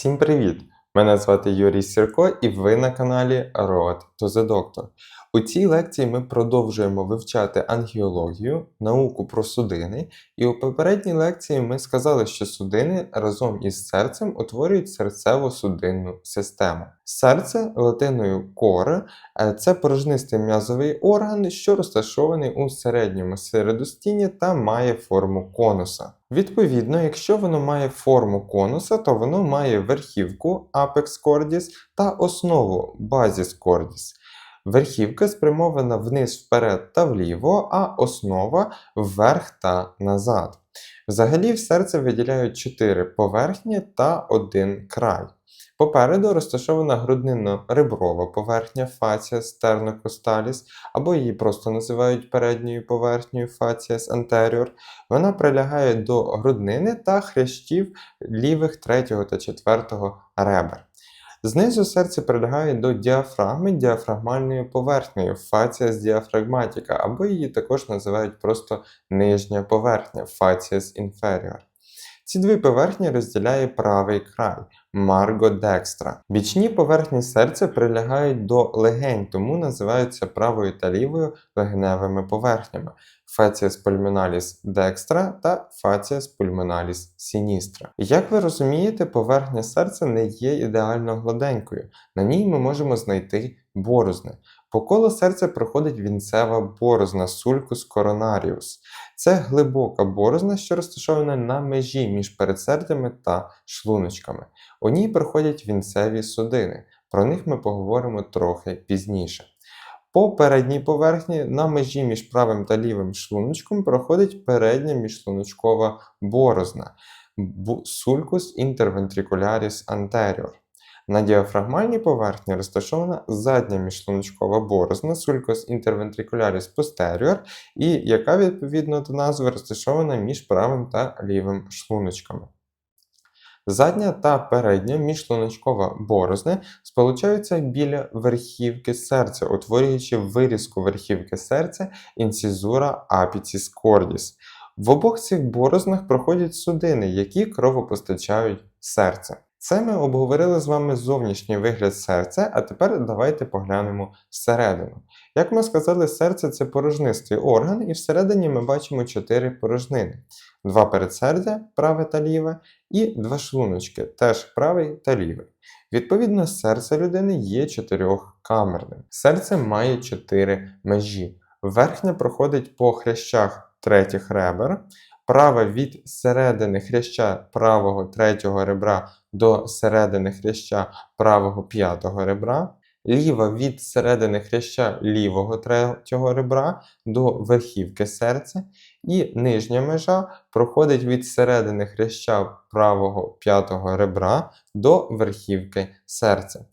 Всім привіт! Мене звати Юрій Сірко, і ви на каналі Road to the Doctor. У цій лекції ми продовжуємо вивчати ангіологію, науку про судини, і у попередній лекції ми сказали, що судини разом із серцем утворюють серцево-судинну систему. Серце латиною коре е, це порожнистий м'язовий орган, що розташований у середньому середостінні та має форму конуса. Відповідно, якщо воно має форму конуса, то воно має верхівку apex cordis та основу basis cordis. Верхівка спрямована вниз вперед та вліво, а основа вверх та назад. Взагалі в серце виділяють 4 поверхні та один край. Попереду розташована груднинно-реброва поверхня фація sternocostalis, або її просто називають передньою поверхнею facies anterior. Вона прилягає до груднини та хрящів лівих 3 та 4 ребер. Знизу серце прилягає до діафрагми діафрагмальною фація з діафрагматіка, або її також називають просто нижня поверхня facies inferior. Ці дві поверхні розділяє правий край марго декстра. Бічні поверхні серця прилягають до легень, тому називаються правою та лівою легеневими поверхнями facies pulmonalis dextra та facies pulmonalis sinistra. Як ви розумієте, поверхня серця не є ідеально гладенькою. На ній ми можемо знайти борозни. По колу серця проходить вінцева борозна sulcus coronarius. Це глибока борозна, що розташована на межі між передсердями та шлуночками. У ній проходять вінцеві судини. Про них ми поговоримо трохи пізніше. По передній поверхні на межі між правим та лівим шлуночком проходить передня міжшлуночкова борозна sulcus interventricularis anterior. На діафрагмальній поверхні розташована задня міжшлуночкова борозна sulcus interventricularis posterior, і яка відповідно до назви розташована між правим та лівим шлуночками. Задня та передня міжшлуночкова борозни сполучаються біля верхівки серця, утворюючи вирізку верхівки серця інцизура apicis cordis. В обох цих борознах проходять судини, які кровопостачають серце. Це ми обговорили з вами зовнішній вигляд серця, а тепер давайте поглянемо всередину. Як ми сказали, серце це порожнистий орган, і всередині ми бачимо 4 порожнини: два передсердя, праве та ліве, і два шлуночки, теж правий та лівий. Відповідно, серце людини є чотирьохкамерним. Серце має 4 межі. Верхня проходить по хрящах третіх ребер, права від середини хряща правого третього ребра до середини хряща правого п'ятого ребра, ліва від середини хряща лівого третього ребра до верхівки серця, і нижня межа проходить від середини хряща правого п'ятого ребра до верхівки серця.